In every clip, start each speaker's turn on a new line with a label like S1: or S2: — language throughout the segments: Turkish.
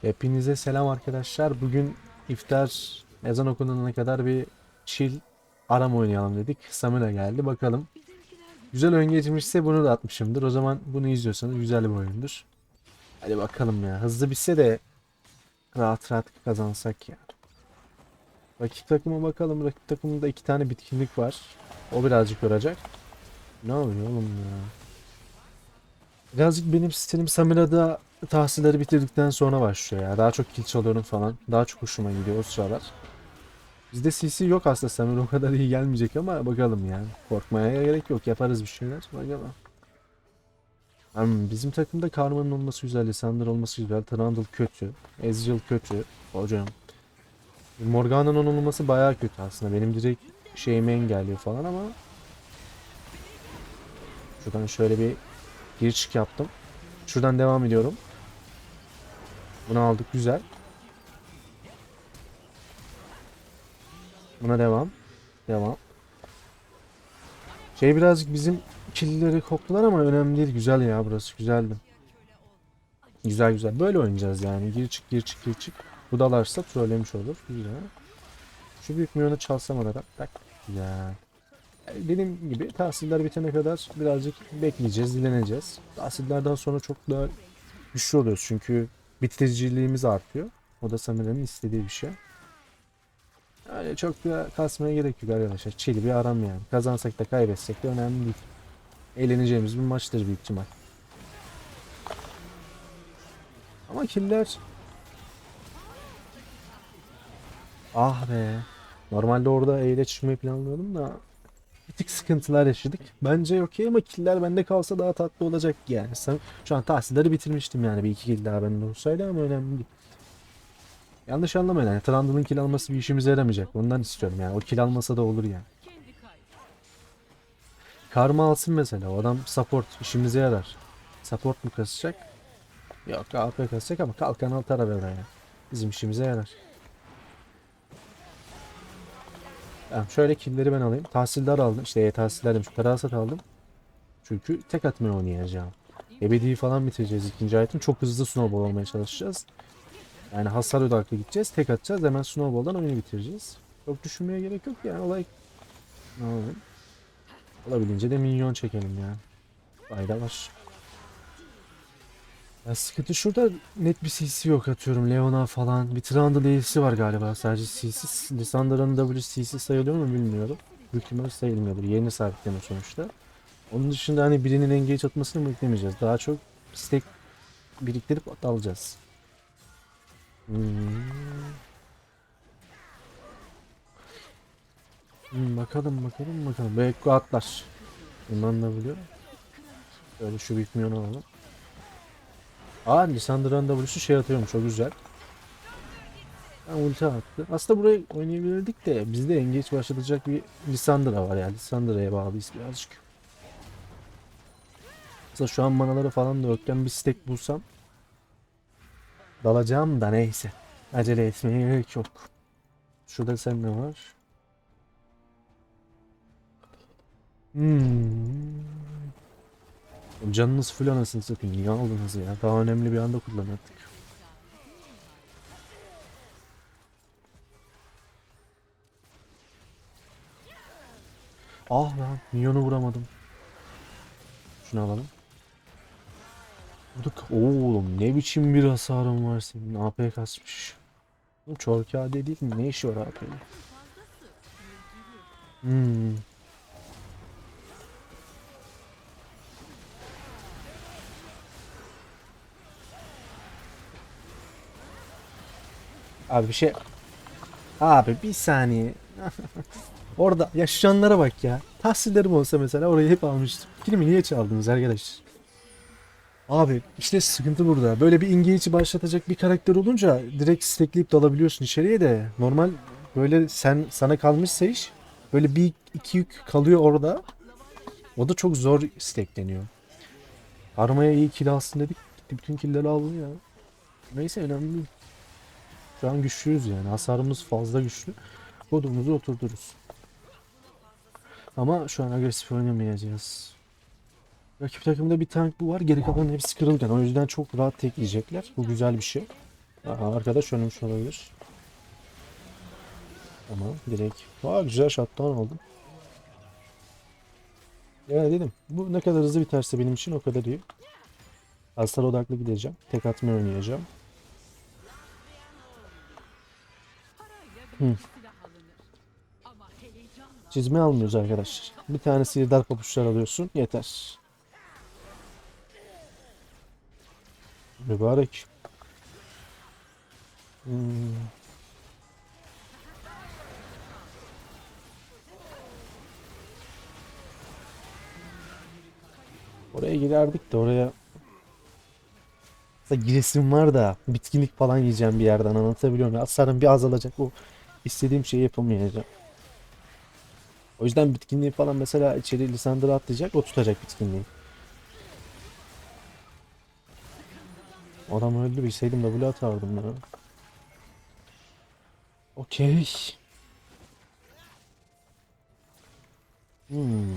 S1: Hepinize selam arkadaşlar. Bugün iftar ezan okunana kadar bir chill aram oynayalım dedik. Samira geldi bakalım. Güzel oyun geçmişse bunu da atmışımdır. O zaman bunu izliyorsanız güzel bir oyundur. Hadi bakalım ya. Hızlı bitse de rahat rahat kazansak ya. Rakip takıma bakalım. Rakip takımda iki tane bitkinlik var. O birazcık yoracak. Ne oluyor oğlum ya? Birazcık benim stilim Samira'da tahsilleri bitirdikten sonra başlıyor ya. Daha çok kill çalıyorum falan. Daha çok hoşuma gidiyor o sıralar. Bizde CC yok aslında Samira o kadar iyi gelmeyecek ama bakalım yani. Korkmaya gerek yok. Yaparız bir şeyler. Bakalım. Hmm, bizim takımda Karma'nın olması güzel, Lisandro olması güzel, Trundle kötü, Ezreal kötü. Hocam. Morgana'nın olması bayağı kötü aslında. Benim direkt şeyimi engelliyor falan ama Şuradan şöyle bir gir çık yaptım. Şuradan devam ediyorum. Bunu aldık güzel. Buna devam. Devam. Şey birazcık bizim killeri koktular ama önemli değil. Güzel ya burası. Güzeldi. Güzel güzel. Böyle oynayacağız yani. Gir çık gir çık gir çık. Bu dalarsa trollemiş olur. Güzel. Şu büyük milyonu çalsam olarak. Tak. Güzel. Dediğim gibi tahsiller bitene kadar birazcık bekleyeceğiz, dinleneceğiz. Tahsillerden sonra çok daha güçlü oluyoruz çünkü bitiriciliğimiz artıyor. O da Samira'nın istediği bir şey. Öyle çok da kasmaya gerek yok arkadaşlar. Çeli bir aram yani. Kazansak da kaybetsek de önemli değil. Eğleneceğimiz bir maçtır büyük ihtimal. Ama killer... Ah be. Normalde orada eyle çıkmayı planlıyordum da bir tık sıkıntılar yaşadık. Bence okey ama killer bende kalsa daha tatlı olacak yani. Şu an tahsilleri bitirmiştim yani bir iki kill daha bende olsaydı ama önemli değil. Yanlış anlamayın yani Trundle'ın kill alması bir işimize yaramayacak. Ondan istiyorum yani. O kill almasa da olur yani. Karma alsın mesela. O adam support işimize yarar. Support mu kasacak? Yok AP kasacak ama kalkan atar arada ya. Bizim işimize yarar. Tamam şöyle killleri ben alayım. Tahsildar aldım. İşte e, tahsildar demiş. Parasat aldım. Çünkü tek atmaya oynayacağım. Ebedi'yi falan bitireceğiz ikinci item. Çok hızlı snowball olmaya çalışacağız. Yani hasar odaklı gideceğiz. Tek atacağız. Hemen snowball'dan oyunu bitireceğiz. Çok düşünmeye gerek yok yani. Olay ne? Olabildiğince de minyon çekelim ya. Fayda var. Ya sıkıntı şurada net bir CC yok atıyorum Leona falan. Bir Trundle Ace'i var galiba sadece CC. Lissandra'nın W CC sayılıyor mu bilmiyorum. Büyük ihtimalle sayılmıyordur. Yeni sabitleme sonuçta. Onun dışında hani birinin engage atmasını beklemeyeceğiz. Daha çok stack biriktirip alacağız. Hmm. Hmm, bakalım bakalım bakalım. Belki atlar. Bundan da biliyor. Böyle şu milyonu alalım. Aa Lissandra'nın W'su şey atıyormuş o güzel. Ben ulti attı. Aslında burayı oynayabilirdik de bizde engage başlatacak bir Lissandra var ya. Lissandra'ya bağlıyız birazcık. Aslında şu an manaları falan da yokken bir stack bulsam dalacağım da neyse. Acele etmeye gerek yok. Şurada sen ne var? Hmm. Canınız full anasını satayım. Niye aldınız ya? Daha önemli bir anda kullanırdık. Ah lan. Minyonu vuramadım. Şunu alalım. Vurduk. Oğlum ne biçim bir hasarım var senin. AP kasmış. Çorkade değil mi? Ne işi var AP'nin? Hmm. Abi bir şey... Abi bir saniye. Orada yaşayanlara bak ya. Tahsillerim olsa mesela orayı hep almıştım. Filmi niye çaldınız arkadaş? Abi işte sıkıntı burada. Böyle bir engage'i başlatacak bir karakter olunca direkt stackleyip dalabiliyorsun içeriye de. Normal böyle sen sana kalmışsa iş böyle bir iki yük kalıyor orada. O da çok zor stackleniyor. Armaya iyi kill alsın dedik. Gitti bütün killleri aldı ya. Neyse önemli değil. Şu an güçlüyüz yani. Hasarımız fazla güçlü. Kodumuzu oturturuz. Ama şu an agresif oynamayacağız. Rakip takımda bir tank bu var. Geri kalan hepsi kırılgan. O yüzden çok rahat tekleyecekler. Bu güzel bir şey. Aa, arkadaş ölmüş olabilir. Tamam direkt. Aa, güzel shutdown aldım. Ya dedim. Bu ne kadar hızlı biterse benim için o kadar iyi. Hasar odaklı gideceğim. Tek atma oynayacağım. Hı. Çizme almıyoruz arkadaşlar. Bir tane sihirdar papuçlar alıyorsun. Yeter. Mübarek. Hmm. Oraya girerdik de oraya Aslında giresim var da bitkinlik falan yiyeceğim bir yerden anlatabiliyor muyum? Hasarım bir azalacak o istediğim şeyi yapamayacağım. O yüzden bitkinliği falan mesela içeri Lisandro atlayacak o tutacak bitkinliği. Adam öldü bilseydim W atardım ben. Okey. Hmm.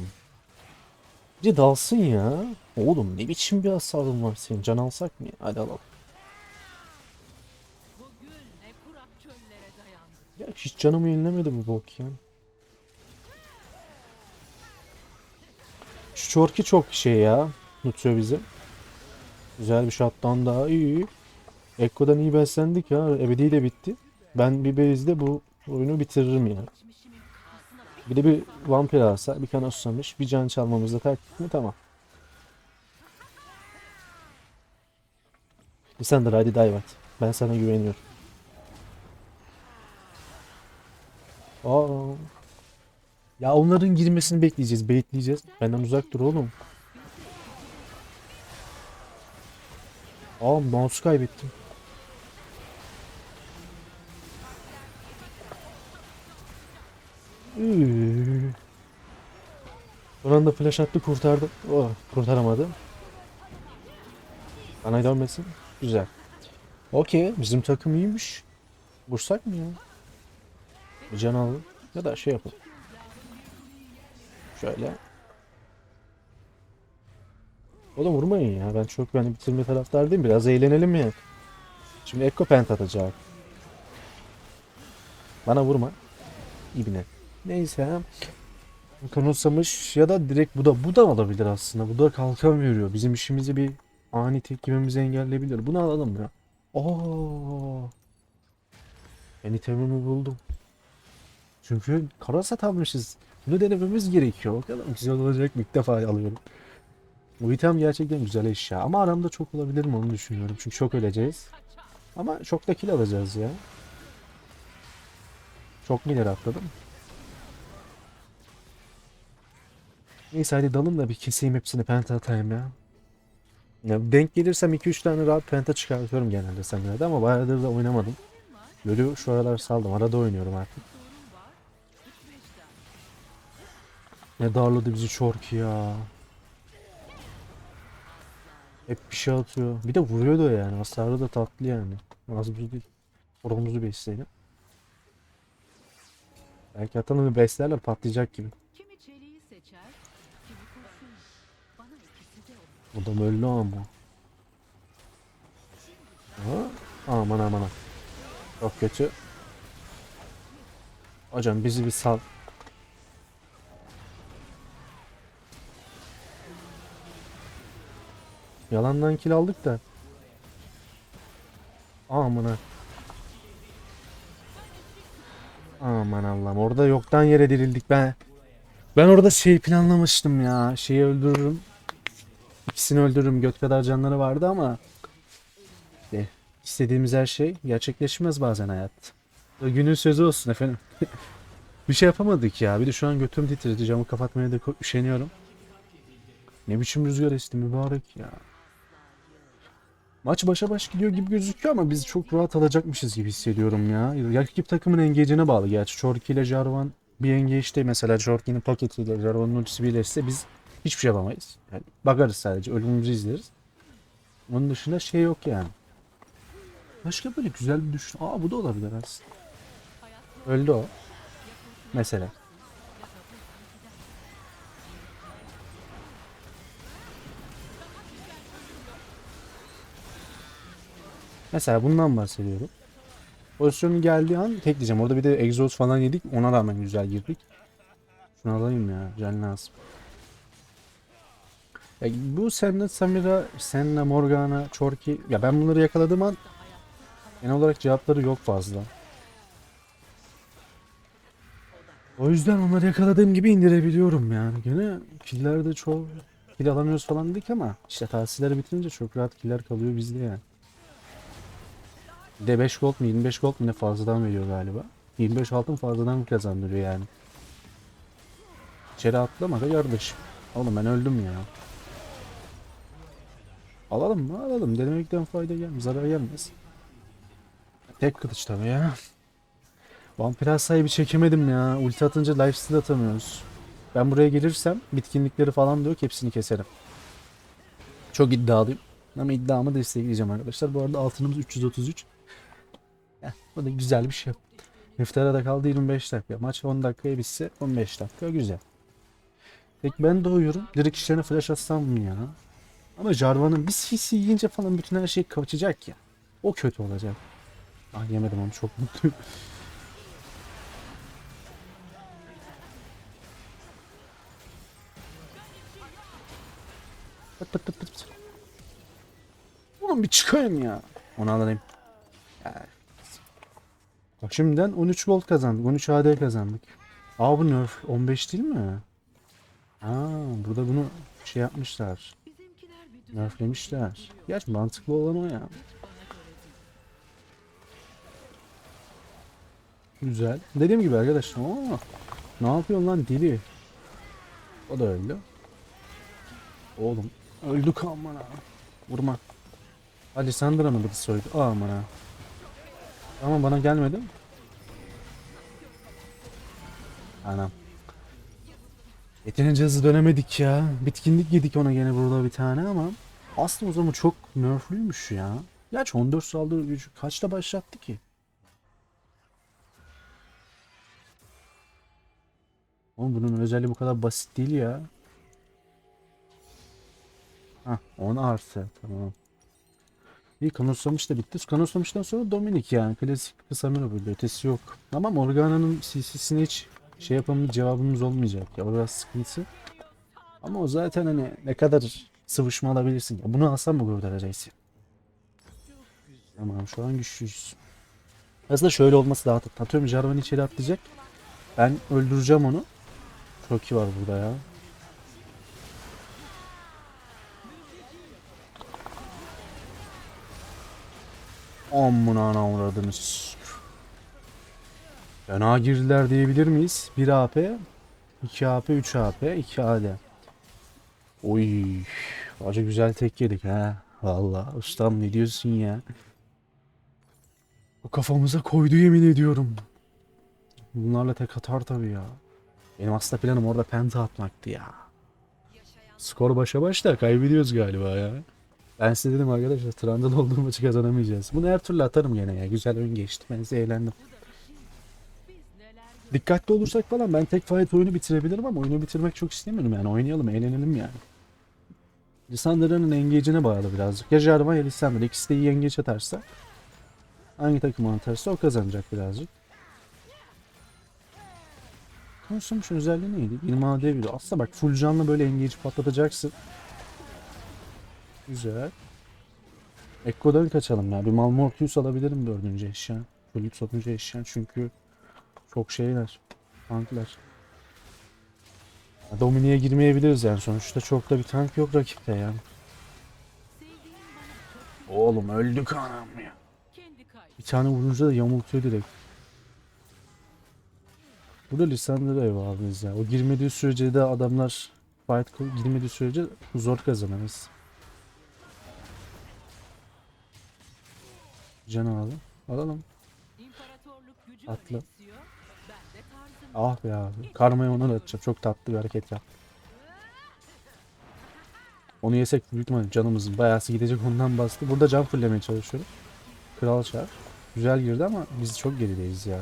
S1: Bir de dalsın ya. Oğlum ne biçim bir hasarın var senin. Can alsak mı? Hadi alalım. Hiç canımı yenilemedi bu bok ya. Şu Çorki çok şey ya. Tutuyor bizi. Güzel bir shotdown daha iyi. Ekko'dan iyi beslendik ya. Ebedi de bitti. Ben bir base'de bu oyunu bitiririm ya. Bir de bir vampir alsa, bir kana susamış, bir can çalmamızda taktik mi? Tamam. Lisandro hadi dive at. Ben sana güveniyorum. Aa. Ya onların girmesini bekleyeceğiz, bekleyeceğiz. Benden uzak dur oğlum. Aa mouse kaybettim. Üü. Son anda flash attı kurtardı. Oh, kurtaramadı. Bana dönmesin. Güzel. Okey. Bizim takım iyiymiş. Vursak mı ya? Bir can alalım. Ya da şey yapalım. Şöyle. Oğlum vurmayın ya. Ben çok beni bitirme taraftar Biraz eğlenelim ya. Şimdi Echo Pent atacak. Bana vurma. İbne. Neyse. Kanıtsamış ya da direkt bu da bu da olabilir aslında. Bu da kalkan veriyor. Bizim işimizi bir ani tepkimemizi engelleyebilir. Bunu alalım ya. Oo. Ben itemimi buldum. Çünkü karasat almışız. Bunu denememiz gerekiyor. Bakalım güzel olacak mı? İlk defa alıyorum. Bu item gerçekten güzel eşya. Ama aramda çok olabilir mi onu düşünüyorum. Çünkü çok öleceğiz. Ama çok da kill alacağız ya. Çok miner atladım. Neyse hadi dalın da bir keseyim hepsini penta atayım ya. ya denk gelirsem 2-3 tane rahat penta çıkartıyorum genelde sanırım ama bayağıdır da oynamadım. Lolü şu aralar saldım. Arada oynuyorum artık. Ne darladı bizi Çork ya. Hep bir şey atıyor. Bir de vuruyor da yani. Hasarı da tatlı yani. Az buz değil. Horumuzu besleyelim. Belki atanı beslerler patlayacak gibi. Adam öldü ama. Ha? Aman aman. Çok kötü. Hocam bizi bir sal. Yalandan kill aldık da. Aman ha. Aman Allah'ım orada yoktan yere dirildik ben. Ben orada şey planlamıştım ya. Şeyi öldürürüm. İkisini öldürürüm. Göt kadar canları vardı ama işte istediğimiz her şey gerçekleşmez bazen hayat. Günün sözü olsun efendim. bir şey yapamadık ya. Bir de şu an götüm titredi. Camı kapatmaya da üşeniyorum. Ne biçim rüzgar esti mübarek ya. Maç başa baş gidiyor gibi gözüküyor ama biz çok rahat alacakmışız gibi hissediyorum ya. Rakip takımın engage'ine bağlı gerçi. Chorky ile Jarvan bir engage'de mesela Chorky'nin paketiyle Jarvan'ın ultisi birleşse biz hiçbir şey yapamayız. Yani bakarız sadece. Ölümümüzü izleriz. Onun dışında şey yok yani. Başka böyle güzel bir düşün. Aa bu da olabilir aslında. Öldü o. Mesela. Mesela bundan bahsediyorum. Pozisyonun geldiği an tek diyeceğim. Orada bir de egzoz falan yedik. Ona rağmen güzel girdik. Şunu alayım ya. Can. Ya bu Senna Samira, Senna Morgana, Chorki. Ya ben bunları yakaladığım an genel olarak cevapları yok fazla. O yüzden onları yakaladığım gibi indirebiliyorum yani. Gene killerde çok kill alamıyoruz falan dedik ama işte tahsilleri bitirince çok rahat killer kalıyor bizde yani. Bir de 5 gold mu 25 gold mu ne fazladan veriyor galiba. 25 altın fazladan kazandırıyor yani. İçeri atlama da kardeşim. Oğlum ben öldüm ya. Alalım mı? Alalım. Denemekten fayda gelmez. Zarar gelmez. Tek kılıç tabii ya. Vampir sahibi çekemedim ya. Ulti atınca lifesteal atamıyoruz. Ben buraya gelirsem bitkinlikleri falan da yok. Hepsini keserim. Çok iddialıyım. Ama iddiamı destekleyeceğim arkadaşlar. Bu arada altınımız 333. Bu da güzel bir şey. İftara da kaldı 25 dakika. Maç 10 dakikaya bitse 15 dakika. Güzel. Peki ben doğuyorum. Direkt işlerine flash atsam mı ya? Ama Jarvan'ın bir CC yiyince falan bütün her şey kaçacak ya. O kötü olacak. Ah yemedim onu çok mutluyum. Pıt pıt pıt pıt. Oğlum bir çıkayım ya. Onu alayım. Ya. Bak şimdiden 13 gold kazandık. 13 AD kazandık. Aa bu nerf 15 değil mi? Aa burada bunu şey yapmışlar. Nerflemişler. Gerçi mantıklı olan o ya. Güzel. Dediğim gibi arkadaşlar. Oo, ne yapıyorsun lan deli? O da öldü. Oğlum öldük aman ha. Vurma. Hadi Sandra mı bizi soydu? Aman ha. Ama bana gelmedi. Anam. Yeterince hızlı dönemedik ya. Bitkinlik yedik ona gene burada bir tane ama aslında o zaman çok nerflüymüş ya. Gerçi 14 saldırı gücü kaçta başlattı ki? Oğlum bunun özelliği bu kadar basit değil ya. Hah 10 artı tamam. İyi kanonslamış da bitti. Kanonslamıştan sonra Dominik yani. Klasik Samira böyle ötesi yok. Ama Morgana'nın CC'sine hiç şey yapamamız cevabımız olmayacak ya. O biraz sıkıntı. Ama o zaten hani ne kadar sıvışma alabilirsin. Ya bunu alsam mı kurtaracaksın? Tamam şu an güçlüyüz. Aslında şöyle olması daha tatlı. Atıyorum Jarvan içeri atlayacak. Ben öldüreceğim onu. Çok iyi var burada ya. Amına ana uğradınız. Fena girdiler diyebilir miyiz? 1 AP, 2 AP, 3 AP, 2 AD. Oy, acı güzel tek yedik ha. Valla ustam ne diyorsun ya? O kafamıza koydu yemin ediyorum. Bunlarla tek atar tabii ya. Benim aslında planım orada penta atmaktı ya. Skor başa başta kaybediyoruz galiba ya. Ben size dedim arkadaşlar Trundle olduğum maçı kazanamayacağız. Bunu her türlü atarım gene ya. Güzel oyun geçti. Ben size eğlendim. Dikkatli olursak falan ben tek fight oyunu bitirebilirim ama oyunu bitirmek çok istemiyorum yani. Oynayalım, eğlenelim yani. Lissandra'nın engage'ine bağlı birazcık. Ya Jarvan ya Lissandra. İkisi de iyi engage atarsa hangi takım atarsa o kazanacak birazcık. Consumption özelliği neydi? 20 AD biliyor. Aslında bak full canlı böyle engage patlatacaksın. Güzel. Ekko'dan kaçalım ya. Bir Malmortius alabilirim dördüncü eşya. Full sonuncu eşya çünkü çok şeyler. Tanklar. Ya Dominik'e girmeyebiliriz yani sonuçta çok da bir tank yok rakipte yani. Oğlum öldük anam ya. Bir tane vurunca da yamultuyor direkt. Burada Lisandra ev abimiz ya. O girmediği sürece de adamlar fight girmediği sürece zor kazanırız. Can alalım. Alalım.
S2: Tarzım.
S1: Ah be abi. Karmaya onu da atacağım. Çok tatlı bir hareket yap. Onu yesek büyük ihtimalle canımızın bayağısı gidecek ondan bastı. Burada can fullemeye çalışıyorum. Kral çağır. Güzel girdi ama biz çok gerideyiz ya.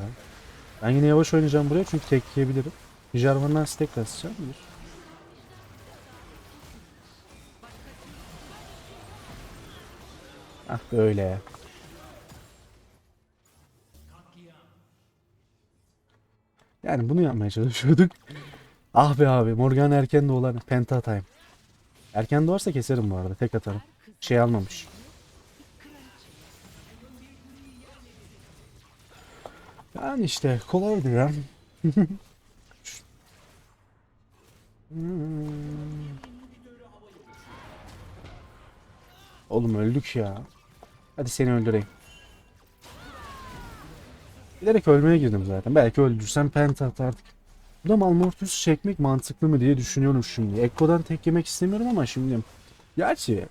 S1: Ben yine yavaş oynayacağım buraya çünkü tek yiyebilirim. Jarvan'dan stack kasacağım. Bir. Ah böyle. Yani bunu yapmaya çalışıyorduk. Ah be abi Morgan erken doğar penta time. Erken doğarsa keserim bu arada tek atarım. Şey almamış. Yani işte kolaydı ya. Oğlum öldük ya. Hadi seni öldüreyim. Bilerek ölmeye girdim zaten. Belki öldürsem penta atardık. Bu da Malmortius çekmek mantıklı mı diye düşünüyorum şimdi. Ekko'dan tek yemek istemiyorum ama şimdi. Gerçi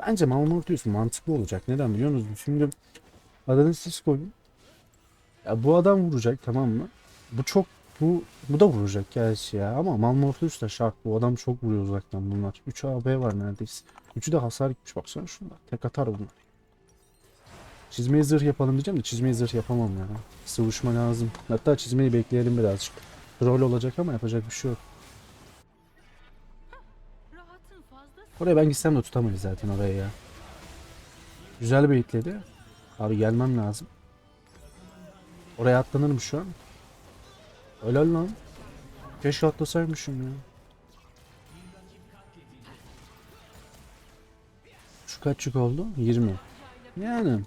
S1: bence Malmortius mantıklı olacak. Neden biliyor musunuz? Şimdi adını siz koyun. Ya bu adam vuracak tamam mı? Bu çok bu bu da vuracak gerçi ya ama Malmortius da şart. Bu adam çok vuruyor uzaktan bunlar. 3 AB var neredeyse. 3'ü de hasar gitmiş baksana şunlar. Tek atar bunlar. Çizmeyi zırh yapalım diyeceğim de çizmeyi zırh yapamam ya. Sıvışma lazım. Hatta çizmeyi bekleyelim birazcık. Troll olacak ama yapacak bir şey yok. Oraya ben gitsem de tutamayız zaten oraya ya. Güzel beyitledi. Abi gelmem lazım. Oraya atlanırım şu an. Helal lan. Keşke atlasaymışım ya. Şu kaç yük oldu? 20. Yani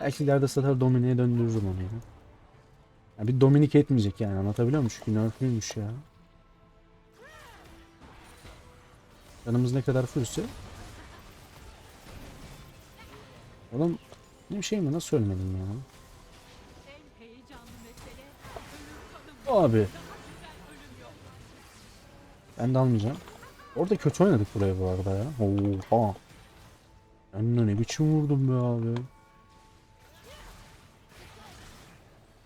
S1: belki ileride satar Dominik'e döndürürüm onu ya. ya bir Dominik etmeyecek yani anlatabiliyor muyum? Çünkü nerflüymüş ya. Canımız ne kadar fullse. Oğlum ne şey mi nasıl ölmedim ya? Abi. Ben de almayacağım. Orada kötü oynadık buraya bu arada ya. Oha. Ben ne biçim vurdum be abi.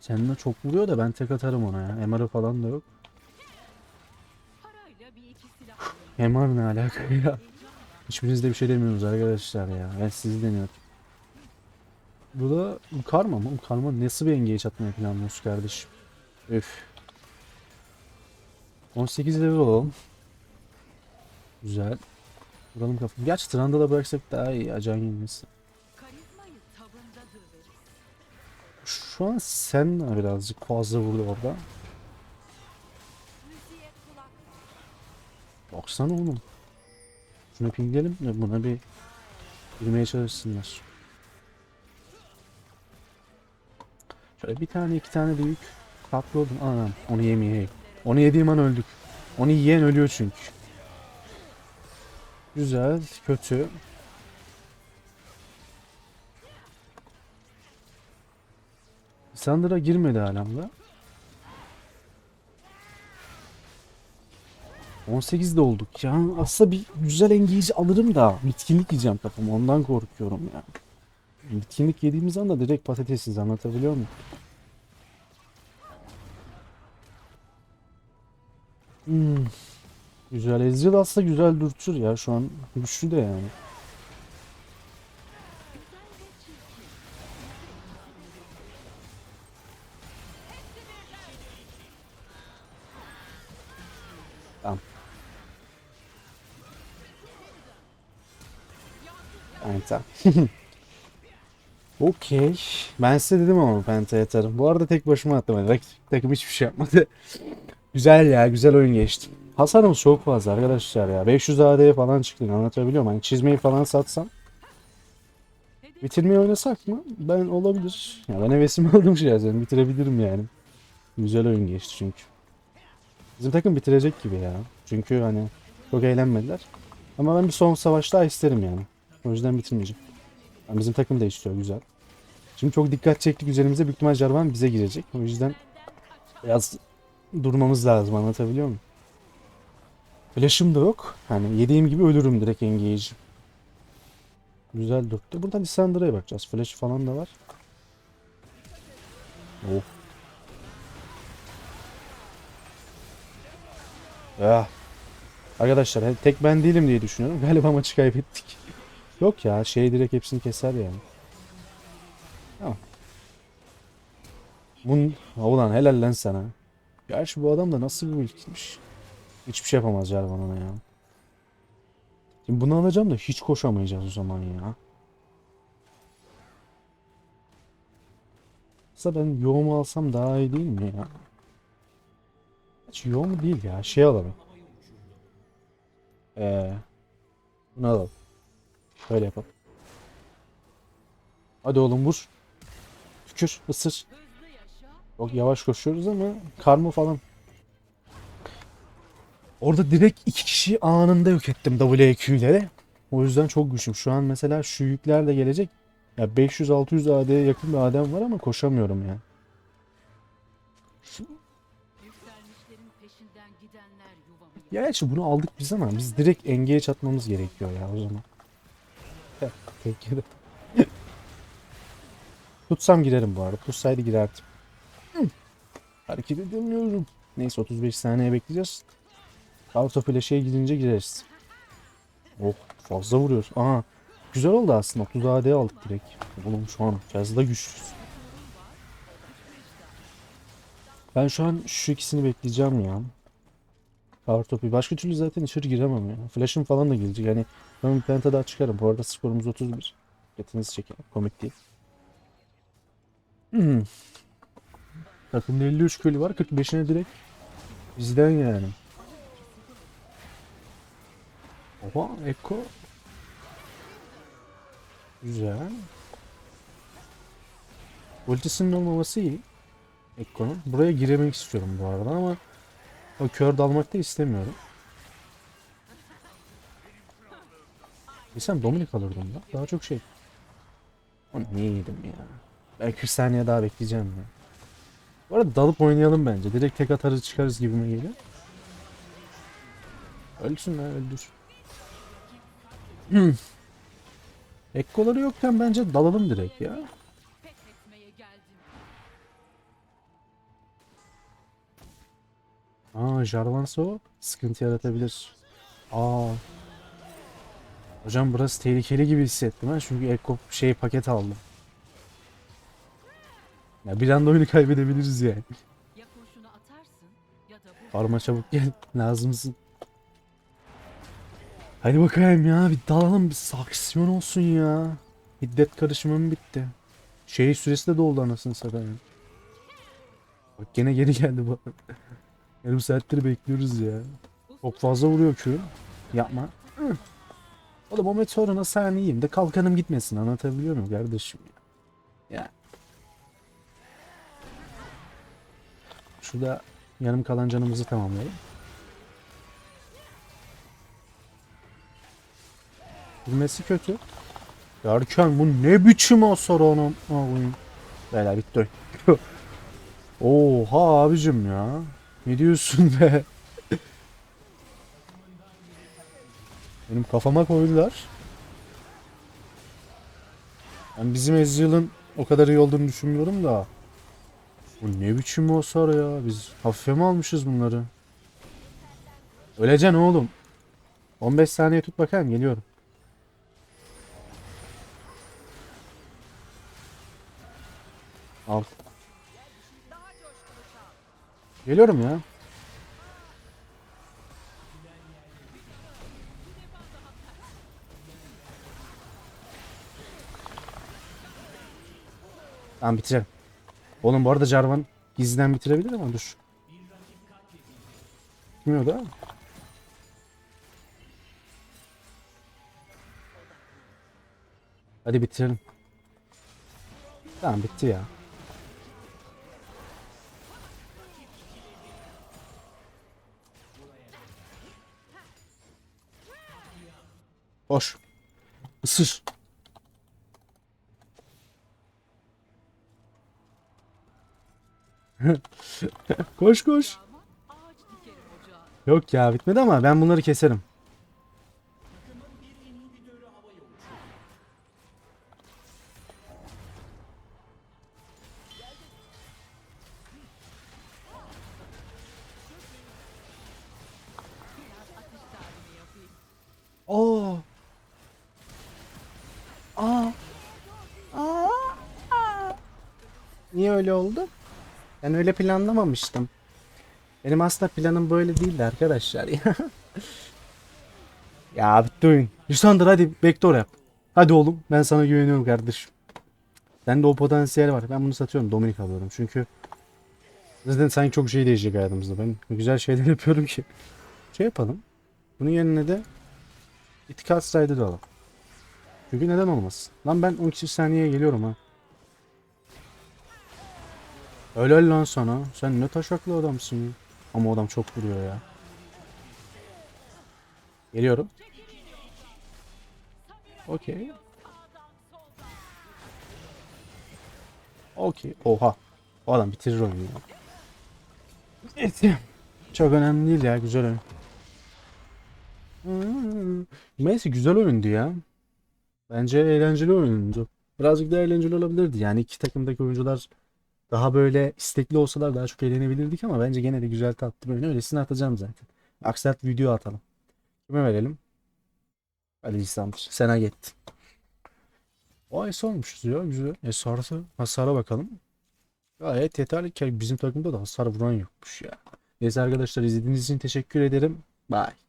S1: Sen de çok vuruyor da ben tek atarım ona ya. MR'ı falan da yok. MR ne alaka ya? Hiçbiriniz de bir şey demiyorsunuz arkadaşlar ya. Ben sizi deniyorum. Bu da karma mı? Karma nasıl bir engage atmayı planlıyorsun kardeşim? Üf. 18 level olalım. Güzel. Vuralım kafamı. Gerçi Trundle'a bıraksak daha iyi. Acan yenilmesi. Şu an sen birazcık fazla vurdu orada. Baksana oğlum. Şunu pingleyelim de buna bir girmeye çalışsınlar. Şöyle bir tane iki tane büyük tatlı oldum. Anam onu yemeyeyim. Onu yediğim an öldük. Onu yiyen ölüyor çünkü. Güzel, kötü. Sandra girmedi halamda. 18'de olduk ya. Aslında bir güzel engeyici alırım da bitkinlik yiyeceğim kafama. Ondan korkuyorum ya. Bitkinlik yediğimiz anda direkt patatesiz anlatabiliyor muyum? Hmm. Güzel. Ezreal aslında güzel dürtür ya şu an. Güçlü de yani. Penta. Okey. Ben size dedim ama Penta yatarım. Bu arada tek başıma attım. Hani rakip takım hiçbir şey yapmadı. güzel ya. Güzel oyun geçti. Hasarımız çok fazla arkadaşlar ya. 500 AD'ye falan çıktı. Anlatabiliyor muyum? Hani çizmeyi falan satsam. Bitirmeyi oynasak mı? Ben olabilir. Ya ben hevesimi aldım şey yani. Bitirebilirim yani. Güzel oyun geçti çünkü. Bizim takım bitirecek gibi ya. Çünkü hani çok eğlenmediler. Ama ben bir son savaş daha isterim yani. O yüzden bitirmeyeceğim. Yani bizim takım da istiyor güzel. Şimdi çok dikkat çektik üzerimize. Büyük ihtimal Jarvan bize girecek. O yüzden biraz durmamız lazım anlatabiliyor muyum? Flash'ım da yok. Hani yediğim gibi ölürüm direkt engage. Güzel dörtte. Buradan Lissandra'ya bakacağız. Flash falan da var. Oh. Ya. Arkadaşlar tek ben değilim diye düşünüyorum. Galiba maçı kaybettik. Yok ya şey direkt hepsini keser yani. Tamam. Bun ulan helal lan sana. Gerçi bu adam da nasıl bir ilkmiş. Hiçbir şey yapamaz Jarvan ona ya. Şimdi bunu alacağım da hiç koşamayacağız o zaman ya. Aslında ben yoğumu alsam daha iyi değil mi ya? Gio mu değil ya. Şey alalım. Ee, bunu alalım. Şöyle yapalım. Hadi oğlum vur. Tükür, ısır. Çok yavaş koşuyoruz ama karma falan. Orada direkt iki kişi anında yok ettim WQ'leri. O yüzden çok güçlüyüm. Şu an mesela şu yükler de gelecek. Ya 500-600 AD'ye yakın bir AD'm var ama koşamıyorum ya.
S2: Yükselmişlerin peşinden gidenler yuvamı
S1: Ya gerçi bunu aldık biz ama biz direkt engage atmamız gerekiyor ya o zaman. De. Tutsam girerim bu arada. Tutsaydı girerdim. Hı. Hareket edemiyorum. Neyse 35 saniye bekleyeceğiz. Auto flash'e gidince gireriz. Oh fazla vuruyoruz. Aha güzel oldu aslında. 30 AD aldık direkt. Oğlum şu an fazla güçlüyüz. Ben şu an şu ikisini bekleyeceğim ya. Kartopu. Başka türlü zaten içeri giremem ya. Flash'ım falan da gelecek. Yani ben bir penta daha çıkarım. Bu arada skorumuz 31. Dikkatinizi çekin. Komik değil. Hmm. Takımda 53 kill var. 45'ine direkt bizden yani. Oha Eko. Güzel. Ultisinin olmaması iyi. Ekko'nun. Buraya giremek istiyorum bu arada ama o kör dalmak da istemiyorum. Bilsem Dominik alırdım da. Daha çok şey. Onu niye yedim ya? Ben 40 saniye daha bekleyeceğim ya. Bu arada dalıp oynayalım bence. Direkt tek atarız çıkarız gibime geliyor. Ölsün lan öldür. Hmm. Ekkoları yokken bence dalalım direkt ya. Aa Jarvanso sıkıntı yaratabilir. Aa. Hocam burası tehlikeli gibi hissettim ha çünkü Ekko şey paket aldı. Ya bir anda oyunu kaybedebiliriz yani.
S2: Ya atarsın
S1: Parma çabuk gel lazımsın. Hadi bakayım ya bir dalalım bir aksiyon olsun ya. Hiddet karışımım bitti. Şey süresi de doldu anasını satayım. Bak gene geri geldi bu. Yarım saattir bekliyoruz ya. Çok fazla vuruyor Q. Yapma. Oğlum o meteoruna saniyeyim de kalkanım gitmesin anlatabiliyor muyum kardeşim ya. Ya. Şurada yarım kalan canımızı tamamlayalım. Bilmesi kötü. Derken bu ne biçim hasar anam. Beyler bitti. Oha abicim ya. Ne diyorsun be? Benim kafama koydular. Ben bizim Ezreal'ın o kadar iyi olduğunu düşünmüyorum da. Bu ne biçim hasar ya? Biz hafife mi almışız bunları? Öleceksin oğlum. 15 saniye tut bakayım geliyorum. Geliyorum ya. Tamam bitireceğim. Oğlum bu arada Jarvan gizliden bitirebilir ama dur. Bilmiyor da. Hadi bitirelim. Tamam bitti ya. Hoş. Isır. koş koş. Yok ya bitmedi ama ben bunları keserim. Niye öyle oldu? Ben öyle planlamamıştım. Benim aslında planım böyle değildi arkadaşlar ya. ya bitti oyun. Lisandro hadi backdoor yap. Hadi oğlum ben sana güveniyorum kardeşim. Sende o potansiyel var. Ben bunu satıyorum. Dominik alıyorum. Çünkü Zaten sanki çok şey değişecek hayatımızda. Ben güzel şeyler yapıyorum ki. Şey yapalım. Bunun yerine de İtikat Strider alalım. Çünkü neden olmasın? Lan ben 12 saniyeye geliyorum ha. Helal lan sana. Sen ne taşaklı adamsın. Ama adam çok vuruyor ya. Geliyorum. Okey. Okey. Oha. O adam bitirir oyunu ya. Çok önemli değil ya. Güzel oyun. Neyse güzel oyundu ya. Bence eğlenceli oyundu. Birazcık daha eğlenceli olabilirdi. Yani iki takımdaki oyuncular daha böyle istekli olsalar daha çok eğlenebilirdik ama bence gene de güzel tatlı oyun. Öylesine atacağım zaten. Aksat video atalım. Kime verelim? Ali İslamcı. Sena gitti. O es olmuşuz ya güzel. Esar'sa hasara bakalım. Gayet yeterli ki bizim takımda da hasar vuran yokmuş ya. Neyse arkadaşlar izlediğiniz için teşekkür ederim. Bye.